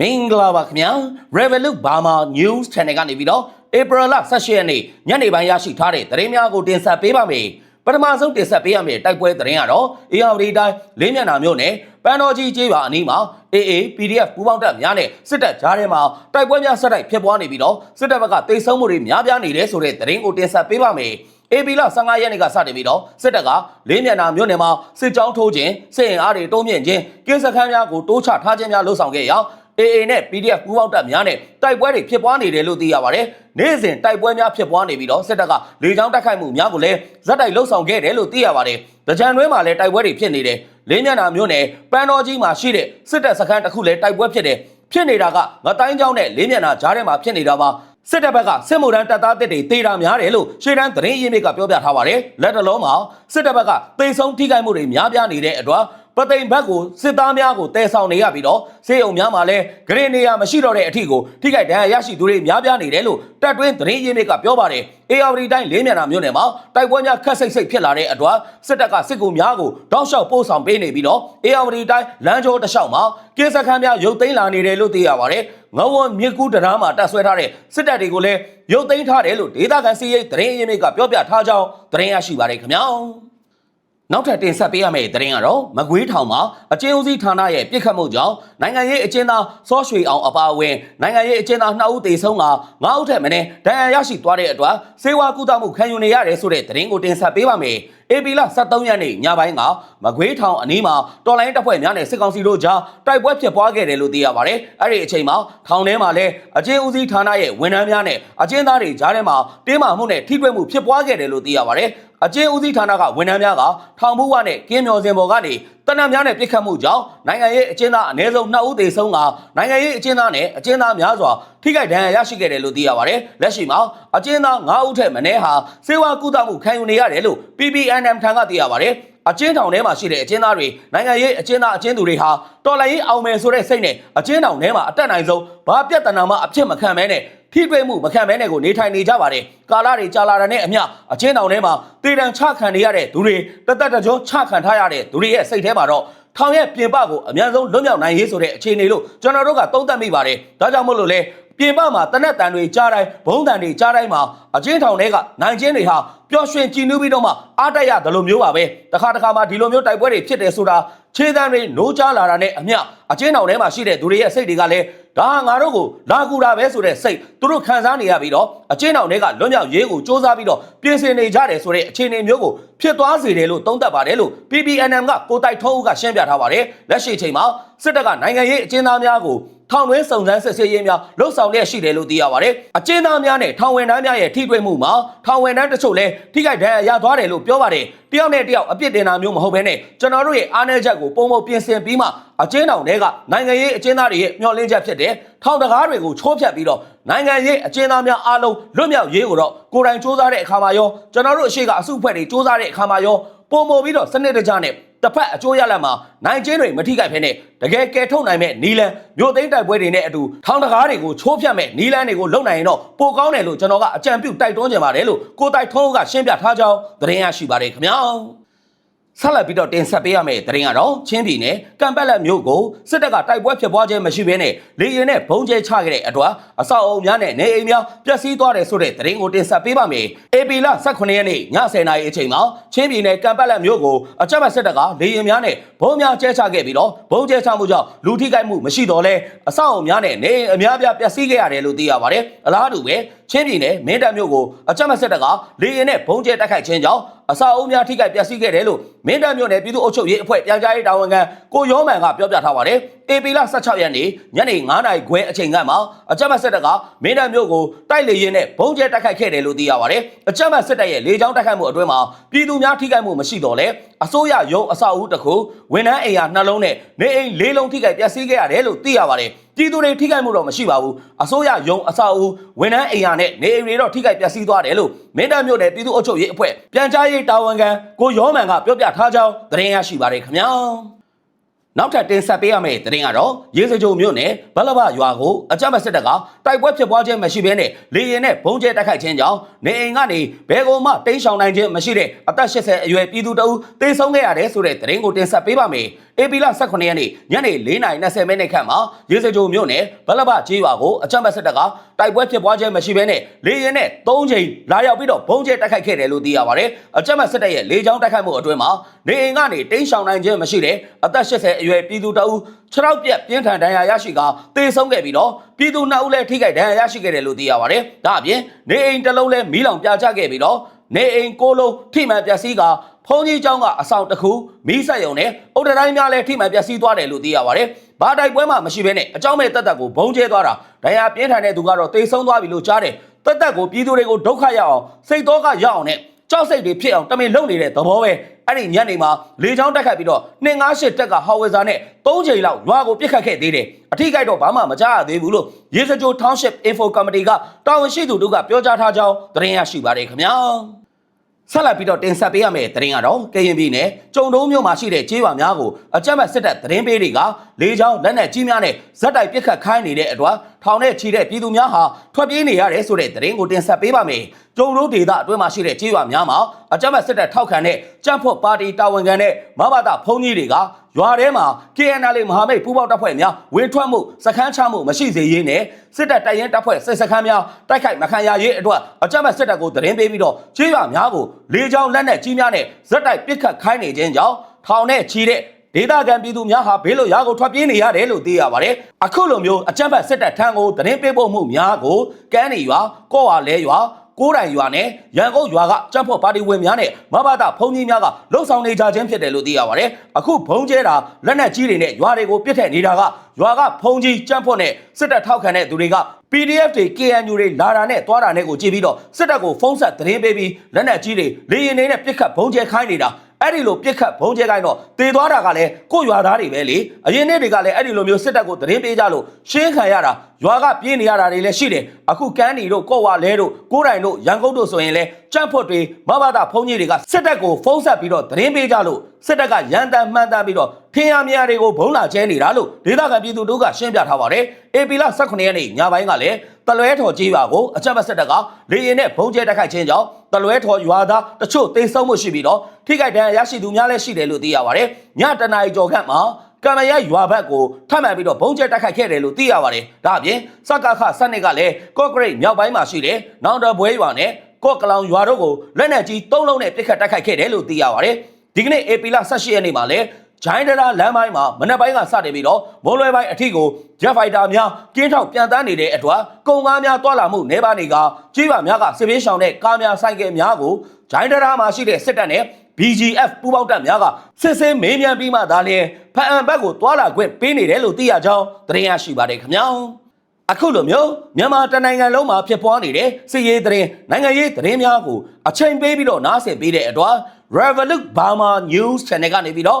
မင်္ဂလာပါခင်ဗျာ Revolut Burma News Channel ကနေပြီးတော့ April လ18ရက်နေ့ညနေပိုင်းရရှိထားတဲ့သတင်းများကိုတင်ဆက်ပေးပါမယ်ပထမဆုံးတင်ဆက်ပေးရမယ့်တိုက်ပွဲသတင်းကတော့ ARD တိုင်းလေးမျက်နှာမြို့နယ်ပန်းတော်ကြီးကျေးရွာအနီးမှာ AA PDF ပူးပေါင်းတပ်များနဲ့စစ်တပ်ကြားထဲမှာတိုက်ပွဲများဆက်တိုက်ဖြစ်ပွားနေပြီးတော့စစ်တပ်ဘက်ကတိတ်ဆုံးမှုတွေများပြားနေတယ်ဆိုတဲ့သတင်းကိုတင်ဆက်ပေးပါမယ်အေပီလာ15ရက်နေ့ကစတင်ပြီးတော့စစ်တပ်ကလေးမြန်နာမြို့နယ်မှာစစ်ကြောင်းထိုးခြင်းစစ်ရင်အားတွေတိုးမြင့်ခြင်းကင်းစခန်းများကိုတိုးချထားခြင်းများလှုပ်ဆောင်ခဲ့ရာ AA နဲ့ PDF ပူးပေါင်းတပ်များနဲ့တိုက်ပွဲတွေဖြစ်ပွားနေတယ်လို့သိရပါတယ်။နေ့စဉ်တိုက်ပွဲများဖြစ်ပွားနေပြီးတော့စစ်တပ်ကလေကြောင်းတိုက်ခိုက်မှုများကိုလည်းဇက်တိုက်လှုပ်ဆောင်ခဲ့တယ်လို့သိရပါတယ်။ကြံတွဲမှာလည်းတိုက်ပွဲတွေဖြစ်နေတယ်။လေးမြန်နာမြို့နယ်ပန်းတော်ကြီးမှာရှိတဲ့စစ်တပ်စခန်းတစ်ခုလည်းတိုက်ပွဲဖြစ်တယ်။ဖြစ်နေတာကငတိုင်းကျောင်းနဲ့လေးမြန်နာကြားထဲမှာဖြစ်နေတာပါ။စစ်တပ်ဘက်ကစစ်မှုထမ်းတပ်သားတစ်တွေတေတာများတယ်လို့ရှေ့တန်းသတင်းရင်းမြစ်ကပြောပြထားပါတယ်။လက်တလုံးမှာစစ်တပ်ဘက်ကတေဆုံးထိခိုက်မှုတွေများပြားနေတဲ့အတွက် ပသိမ်ဘက်ကိုစစ်သားများကိုတဲဆောင်နေရပြီးတော့စေအုံများမှာလည်းဂရေနေရမရှိတော့တဲ့အထီကိုထိခိုက်ဒဏ်ရာရရှိသူတွေများပြားနေတယ်လို့တပ်တွင်းသတင်းရင်းမြစ်ကပြောပါတယ်။ AR တိုင်းလေးမြန်နာမြို့နယ်မှာတိုက်ပွဲများခက်ဆိတ်ဆိတ်ဖြစ်လာတဲ့အတွက်စစ်တပ်ကစစ်ကူများကိုတောက်လျှောက်ပို့ဆောင်ပေးနေပြီးတော့ AR တိုင်းလမ်းကျောတစ်လျှောက်မှာကင်းစခန်းများရုပ်သိမ်းလာနေတယ်လို့သိရပါတယ်။ငဝွန်မြစ်ကူးတရားမှာတပ်ဆွဲထားတဲ့စစ်တပ်တွေကိုလည်းရုပ်သိမ်းထားတယ်လို့ဒေသခံစီးရိတ်သတင်းရင်းမြစ်ကပြောပြထားကြောင်းသတင်းရရှိပါတယ်ခင်ဗျာ။ နောက်ထပ်တင်ဆက်ပေးရမယ့်သတင်းကတော့မကွေးထောင်မှာအကျဉ်းဦးစီးဌာနရဲ့ပြစ်ခတ်မှုကြောင့်နိုင်ငံရေးအကျဉ်းသားစောရွှေအောင်အပါအဝင်နိုင်ငံရေးအကျဉ်းသား2ဦးသေဆုံးက9ဦးထက်မနည်းဒဏ်ရာရရှိသွားတဲ့အတွက်စေဝါကုသမှုခံယူနေရတယ်ဆိုတဲ့သတင်းကိုတင်ဆက်ပေးပါမယ်။ AP လ23ရက်နေ့ညပိုင်းကမကွေးထောင်အနီးမှာတော်လိုင်းတပ်ဖွဲ့များနဲ့စစ်ကောင်စီတို့ကြားတိုက်ပွဲဖြစ်ပွားခဲ့တယ်လို့သိရပါတယ်။အဲ့ဒီအချိန်မှာထောင်ထဲမှာလည်းအကျဉ်းဦးစီးဌာနရဲ့ဝန်ထမ်းများနဲ့အကျဉ်းသားတွေကြားထဲမှာတင်းမာမှုနဲ့ထိတွေ့မှုဖြစ်ပွားခဲ့တယ်လို့သိရပါတယ်။ အကျဉ်းဦးစီးဌာနကဝန်ထမ်းများကထောင်ဘုဝနဲ့ကင်းမျော်စင်ပေါ်ကနေတနက်များနဲ့ပြစ်ခတ်မှုကြောင့်နိုင်ငံရေးအကျဉ်းသားအနည်းဆုံး2ဦးသေဆုံးကနိုင်ငံရေးအကျဉ်းသားနဲ့အကျဉ်းသားများစွာထိခိုက်ဒဏ်ရာရရှိခဲ့တယ်လို့သိရပါတယ်။လက်ရှိမှာအကျဉ်းသား9ဦးထက်မနည်းဟာစေဝါကုသမှုခံယူနေရတယ်လို့ PPNM ထံကသိရပါတယ်။အကျဉ်းထောင်ထဲမှာရှိတဲ့အကျဉ်းသားတွေနိုင်ငံရေးအကျဉ်းသားအကျဉ်းသူတွေဟာတော်လှန်ရေးအောင်မယ်ဆိုတဲ့စိတ်နဲ့အကျဉ်းထောင်ထဲမှာအတက်နိုင်ဆုံးဘာပြဿနာမှအဖြစ်မခံမဲနဲ့ ထိတွေ့မှုမခံမဲနဲ့ကိုနေထိုင်နေကြပါတယ်ကာလာတွေကြာလာတဲ့နဲ့အမျှအချင်းတောင်ထဲမှာတည်တံချခံနေရတဲ့သူတွေတသက်တကြောချခံထားရတဲ့သူတွေရဲ့စိတ်ထဲမှာတော့ထောင်ရဲ့ပြင်ပကိုအများဆုံးလွတ်မြောက်နိုင်ရေးဆိုတဲ့အခြေအနေလို့ကျွန်တော်တို့ကသုံးသပ်မိပါတယ်ဒါကြောင့်မို့လို့လေပြင်ပမှာတနက်တန်တွေကြားတိုင်းဘုံတန်တွေကြားတိုင်းမှာအချင်းထောင်တွေကနိုင်ချင်းတွေဟာပျော်ရွှင်ကြည်နူးပြီးတော့မှအားတက်ရတယ်လို့မျိုးပါပဲတခါတခါမှဒီလိုမျိုးတိုက်ပွဲတွေဖြစ်တယ်ဆိုတာခြေတန်းတွေနိုးကြားလာတာနဲ့အမျှအချင်းထောင်ထဲမှာရှိတဲ့သူတွေရဲ့စိတ်တွေကလည်း ဒါဟာငါတို့ကိုလာကူတာပဲဆိုတဲ့စိတ်သူတို့ခံစားနေရပြီးတော့အချင်းထောင်တွေကလွတ်မြောက်ရေးကိုစ조사ပြီးတော့ပြင်ဆင်နေကြတယ်ဆိုတဲ့အခြေအနေမျိုးကို ဖြစ်သွားစေတယ်လို့သုံးသပ်ပါတယ်လို့ PPNM ကကိုတိုက်ထုံးဦးကရှင်းပြထားပါတယ်လက်ရှိချိန်မှာစစ်တပ်ကနိုင်ငံရေးအကျဉ်းသားများကိုထောင်တွင်းစုံစမ်းစစ်ဆေးရေးများလှုပ်ဆောင်လျက်ရှိတယ်လို့သိရပါတယ်။အကျဉ်းသားများနဲ့ထောင်ဝင်တန်းများရဲ့ထိတွေ့မှုမှာထောင်ဝင်တန်းတချို့လည်းထိခိုက်ဒဏ်ရာရသွားတယ်လို့ပြောပါတယ်။တယောက်နဲ့တယောက်အပြစ်တင်တာမျိုးမဟုတ်ဘဲနဲ့ကျွန်တော်တို့ရဲ့အားနည်းချက်ကိုပုံမပြင်ဆင်ပြီးမှအကျဉ်းထောင်တွေကနိုင်ငံရေးအကျဉ်းသားတွေရဲ့မျှော်လင့်ချက်ဖြစ်တဲ့ ထောင်တကားတွေကိုချိုးဖျက်ပြီးတော့နိုင်ငံရေးအကျဉ်းသားများအားလုံးလွတ်မြောက်ရေးကိုတော့ကိုယ်တိုင်စ조사တဲ့အခါမှာရောကျွန်တော်တို့အရှိကအစုအဖွဲ့တွေစ조사တဲ့အခါမှာရောပုံမပြီးတော့စနစ်တကျနဲ့တစ်ဖက်အကျိုးရလဒ်မှာနိုင်ကျင်းတွေမထိခိုက်ဖ ೇನೆ တကယ်ကယ်ထုတ်နိုင်မဲ့နီလန်မြို့သိမ်းတိုက်ပွဲတွေနဲ့အတူထောင်တကားတွေကိုချိုးဖျက်မဲ့နီလန်တွေကိုလုံနိုင်ရင်တော့ပိုကောင်းတယ်လို့ကျွန်တော်ကအကြံပြုတိုက်တွန်းကြပါတယ်လို့ကိုတိုက်ထုံးကရှင်းပြထားကြောင်းသတင်းရရှိပါတယ်ခင်ဗျာ ဆက်လက်ပြီးတော့တင်ဆက်ပေးရမယ့်သတင်းကတော့ချင်းပြည်နယ်ကံပက်လက်မြို့ကိုစစ်တပ်ကတိုက်ပွဲဖြစ်ပွားခြင်းမရှိဘဲနဲ့လေရင်နဲ့ဘုံကျဲချခဲ့တဲ့အတွက်အဆောက်အအုံများနဲ့နေအိမ်များပျက်စီးသွားတယ်ဆိုတဲ့သတင်းကိုတင်ဆက်ပေးပါမယ်။ AP လ18ရက်နေ့ည10:00နာရီအချိန်မှာချင်းပြည်နယ်ကံပက်လက်မြို့ကိုအကြမ်းဖက်စစ်တပ်ကလေရင်များနဲ့ဘုံများကျဲချခဲ့ပြီးတော့ဘုံကျဲချမှုကြောင့်လူထိခိုက်မှုမရှိတော့လဲအဆောက်အအုံများနဲ့နေအိမ်အများပြားပျက်စီးခဲ့ရတယ်လို့သိရပါတယ်။အလားတူပဲ ချင်းပြည်နယ်မင်းတပ်မြို့ကိုအကြမ်းဖက်စစ်တပ်ကလေရင်နဲ့ဘုံကျဲတိုက်ခိုက်ခြင်းကြောင့်အဆောက်အုံများထိခိုက်ပျက်စီးခဲ့တယ်လို့မင်းတပ်မြို့နယ်ပြည်သူ့အုပ်ချုပ်ရေးအဖွဲ့ပြန်ကြားရေးတာဝန်ခံကိုရောမန်ကပြောပြထားပါတယ်။ AP လ16ရက်နေ့ညနေ9:00နာရီခွဲအချိန်ကမှအကြမ်းဖက်စစ်တပ်ကမင်းတပ်မြို့ကိုတိုက်လေရင်နဲ့ဘုံကျဲတိုက်ခိုက်ခဲ့တယ်လို့သိရပါတယ်။အကြမ်းဖက်စစ်တပ်ရဲ့လေကြောင်းတိုက်ခိုက်မှုအတွင်းမှာပြည်သူများထိခိုက်မှုမရှိတော့လဲအစိုးရရုံးအဆောက်အဦတစ်ခုဝန်ထမ်းအိမ်ယာနှလုံးနဲ့နေအိမ်လေးလုံးထိခိုက်ပျက်စီးခဲ့ရတယ်လို့သိရပါတယ်။ပြည်သူတွေထိခိုက်မှုတော့မရှိပါဘူး။အစိုးရရုံးအဆောက်အဦဝန်ထမ်းအိမ်ယာနဲ့နေအိမ်တွေတော့ထိခိုက်ပျက်စီးသွားတယ်လို့မင်းတပ်မြို့နယ်ပြည်သူ့အုပ်ချုပ်ရေးအဖွဲ့ပြန်ကြားရေးတာဝန်ခံကိုရောမန်ကပြောပြထားကြောင်းသတင်းရရှိပါတယ်ခင်ဗျာ။ နောက်ထပ်တင်ဆက်ပေးရမယ့်သတင်းကတော့ရေစကြိုမြို့နယ်ဘလဘရွာကိုအကြမ်းဖက်စစ်တပ်ကတိုက်ပွဲဖြစ်ပွားခြင်းမရှိဘဲနဲ့လေရင်နဲ့ဘုံကျဲတိုက်ခိုက်ခြင်းကြောင့်နေအိမ်ကနေဘဲကုံမှတိမ်းရှောင်နိုင်ခြင်းမရှိတဲ့အသက်80အရွယ်ပြည်သူတအုပ်တေဆုံးခဲ့ရတယ်ဆိုတဲ့သတင်းကိုတင်ဆက်ပေးပါမယ်။ AP လ18ရက်နေ့ညနေ4:20မိနစ်ခန့်မှာရေစကြိုမြို့နယ်ဘလဘကျေးရွာကိုအကြမ်းဖက်စစ်တပ်က တိုက်ပွဲဖြစ်ပွားခြင်းမရှိဘဲနဲ့လေရင်နဲ့၃ချိန်လာရောက်ပြီးတော့ဘုံကျဲတိုက်ခိုက်ခဲ့တယ်လို့သိရပါတယ်။အကြမ်းဖက်စစ်တပ်ရဲ့လေကြောင်းတိုက်ခိုက်မှုအတွင်းမှာနေအိမ်ကနေတိမ်းရှောင်နိုင်ခြင်းမရှိတဲ့အသက်80အရွယ်ပြည်သူတအူး6ရောက်ပြက်ပြင်းထန်ဒဏ်ရာရရှိကသေဆုံးခဲ့ပြီးတော့ပြည်သူ2ဦးလည်းထိခိုက်ဒဏ်ရာရရှိခဲ့တယ်လို့သိရပါတယ်။ဒါအပြင်နေအိမ်တစ်လုံးလည်းမီးလောင်ပြာကျခဲ့ပြီးတော့နေအိမ်ကိုလုံးထိမှန်ပျက်စီးကဖုန်ကြီးကျောင်းကအဆောင်တစ်ခုမိဆက်ယုံနဲ့အုတ်တတိုင်းများလည်းထိမှန်ပျက်စီးသွားတယ်လို့သိရပါတယ်။ ဘာတိုက်ပွဲမှမရှိဘဲနဲ့အကြောင်းမဲ့တက်တက်ကိုဘုံကျဲသွားတာဒဏ်ရာပြင်းထန်တဲ့သူကတော့တိတ်ဆုံးသွားပြီလို့ကြားတယ်တက်တက်ကိုပြည်သူတွေကိုဒုက္ခရောက်အောင်စိတ်တော့ကရောက်အောင်နဲ့ကြောက်စိတ်တွေဖြစ်အောင်တမင်လုပ်နေတဲ့သဘောပဲအဲ့ဒီညနေမှာလေချောင်းတက်ခတ်ပြီးတော့258တက်ကဟော်ဝေဇာနဲ့3ချိန်လောက်ရွာကိုပြစ်ခတ်ခဲ့သေးတယ်အထိကိုက်တော့ဘာမှမကြားရသေးဘူးလို့ရေစကြို Township Info Committee ကတာဝန်ရှိသူတို့ကပြောကြားထားကြောင်းသတင်းရရှိပါတယ်ခင်ဗျာ ဆက်လက်ပြီးတော့တင်ဆက်ပေးရမယ့်သတင်းကတော့ကရင်ပြည်နယ်ကြုံတုံးမြို့မှာရှိတဲ့ကျေးရွာများကိုအကြမ်းဖက်စစ်တပ်သတင်းပေးတွေကလေကြောင်းလက်နက်ကြီးများနဲ့ဇက်တိုက်ပစ်ခတ်ခိုင်းနေတဲ့အတွက် ထောင်နဲ့ချီတဲ့ပြည်သူများဟာထွက်ပြေးနေရတယ်ဆိုတဲ့သတင်းကိုတင်ဆက်ပေးပါမယ်။ကြုံတုံးဒေသအတွင်းမှာရှိတဲ့ကျေးရွာများမှာအကြမ်းဖက်စစ်တပ်ထောက်ခံတဲ့ကြမ်းဖို့ပါတီတာဝန်ခံတဲ့မဘာသာဖုံးကြီးတွေကရွာထဲမှာ KNL မဟာမိတ်ပူးပေါင်းတပ်ဖွဲ့များဝင်ထွက်မှုစခန်းချမှုမရှိစေရေးနဲ့စစ်တပ်တိုက်ရင်တပ်ဖွဲ့စစ်စခန်းများတိုက်ခိုက်မခံရရေးအတွက်အကြမ်းဖက်စစ်တပ်ကိုသတင်းပေးပြီးတော့ကျေးရွာများကိုလေကြောင်းလက်နက်ကြီးများနဲ့ဇက်တိုက်ပစ်ခတ်ခိုင်းနေခြင်းကြောင့်ထောင်နဲ့ချီတဲ့ ဒေသခံပြည်သူများဟာဘေးလွတ်ရာကိုထွက်ပြေးနေရတယ်လို့သိရပါတယ်။အခုလိုမျိုးအကြမ်းဖက်စစ်တပ်ထံကိုသတင်းပေးပို့မှုများကိုကမ်းနေရွာကော့ဝါလဲရွာကိုးတိုင်ရွာနဲ့ရန်ကုန်ရွာကကြက်ဖို့ပါတီဝင်များနဲ့မဘာသာဖုန်ကြီးများကလှုပ်ဆောင်နေကြခြင်းဖြစ်တယ်လို့သိရပါတယ်။အခုဘုံကျဲတာလက်နက်ကြီးတွေနဲ့ရွာတွေကိုပြစ်ထည့်နေတာကရွာကဖုန်ကြီးကြက်ဖို့နဲ့စစ်တပ်ထောက်ခံတဲ့သူတွေက PDF တွေ KNU တွေလာတာနဲ့သွားတာနဲ့ကိုကြည့်ပြီးတော့စစ်တပ်ကိုဖုံးဆက်သတင်းပေးပြီးလက်နက်ကြီးတွေလေရင်တွေနဲ့ပြစ်ခတ်ဘုံကျဲခိုင်းနေတာ အဲ့ဒီလိုပြစ်ခတ်ဘုံကျဲကိုင်းတော့တေသွားတာကလည်းကို့ရွာသားတွေပဲလေအရင်နေ့တွေကလည်းအဲ့ဒီလိုမျိုးစစ်တပ်ကိုသတင်းပေးကြလို့ရှင်းခံရတာရွာကပြေးနေရတာတွေလည်းရှိတယ်အခုကန်းနီတို့ကော့ဝါလဲတို့ကိုးတိုင်တို့ရန်ကုန်တို့ဆိုရင်လည်းကြန့်ဖွတ်တွေမဘာသာဖုံကြီးတွေကစစ်တပ်ကိုဖုံးဆက်ပြီးတော့သတင်းပေးကြလို့စစ်တပ်ကရန်တမ်းမှန်တမ်းပြီးတော့ထင်ရမြင်တွေကိုဘုံလာကျဲနေတာလို့ဒေသခံပြည်သူတို့ကရှင်းပြထားပါတယ်အေပီလာ18ရက်နေ့ညပိုင်းကလည်း တလွဲထော်ကြီးရွာကိုအကြမ်းဖက်စစ်တပ်ကလေရင်နဲ့ဘုံကျဲတိုက်ခိုက်ခြင်းကြောင့်တလွဲထော်ရွာသားတချို့တိတ်ဆုံးမှုရှိပြီးတော့ထိခိုက်ဒဏ်ရာရရှိသူများလည်းရှိတယ်လို့သိရပါတယ်။ညတနာရီကျော်ခန့်မှာကံမရရွာဘက်ကိုထပ်မံပြီးတော့ဘုံကျဲတိုက်ခိုက်ခဲ့တယ်လို့သိရပါတယ်။ဒါအပြင်စကခစနစ်ကလည်းကော့ဂရိတ်မြောက်ပိုင်းမှာရှိတဲ့နောင်တဘွဲရွာနဲ့ကော့ကလောင်ရွာတို့ကိုလက်နက်ကြီး၃လုံးနဲ့ပစ်ခတ်တိုက်ခိုက်ခဲ့တယ်လို့သိရပါတယ်။ဒီကနေ့ AP လ18ရက်နေ့မှာလည်း ဂျိုင်းဒရာလမ်းပိုင်းမှာမနက်ပိုင်းကစတင်ပြီးတော့မွန်လွယ်ပိုင်းအထိကိုဂျက်ဖိုက်တာများကင်းထောက်ပြန်တန်းနေတဲ့အတွက်ကုန်ကားများတွာလာမှုနေပါနေကကြီးပါများကစစ်ပေးရှောင်တဲ့ကားများဆိုင်ကယ်များကိုဂျိုင်းဒရာမှာရှိတဲ့စစ်တပ်နဲ့ BGF ပူးပေါင်းတပ်များကစစ်စင်းမေးမြန်းပြီးမှဒါလျှင်ဖအံဘက်ကိုတွာလာခွင့်ပေးနေတယ်လို့သိရကြောင်းသတင်းရရှိပါတယ်ခင်ဗျာအခုလိုမျိုးမြန်မာတနိုင်ငံလုံးမှာဖြစ်ပွားနေတဲ့စစ်ရေးသတင်းနိုင်ငံရေးသတင်းများကိုအချိန်ပေးပြီးတော့နားဆင်ပေးတဲ့အတွက် Revolut Burma News Channel ကနေပြီးတော့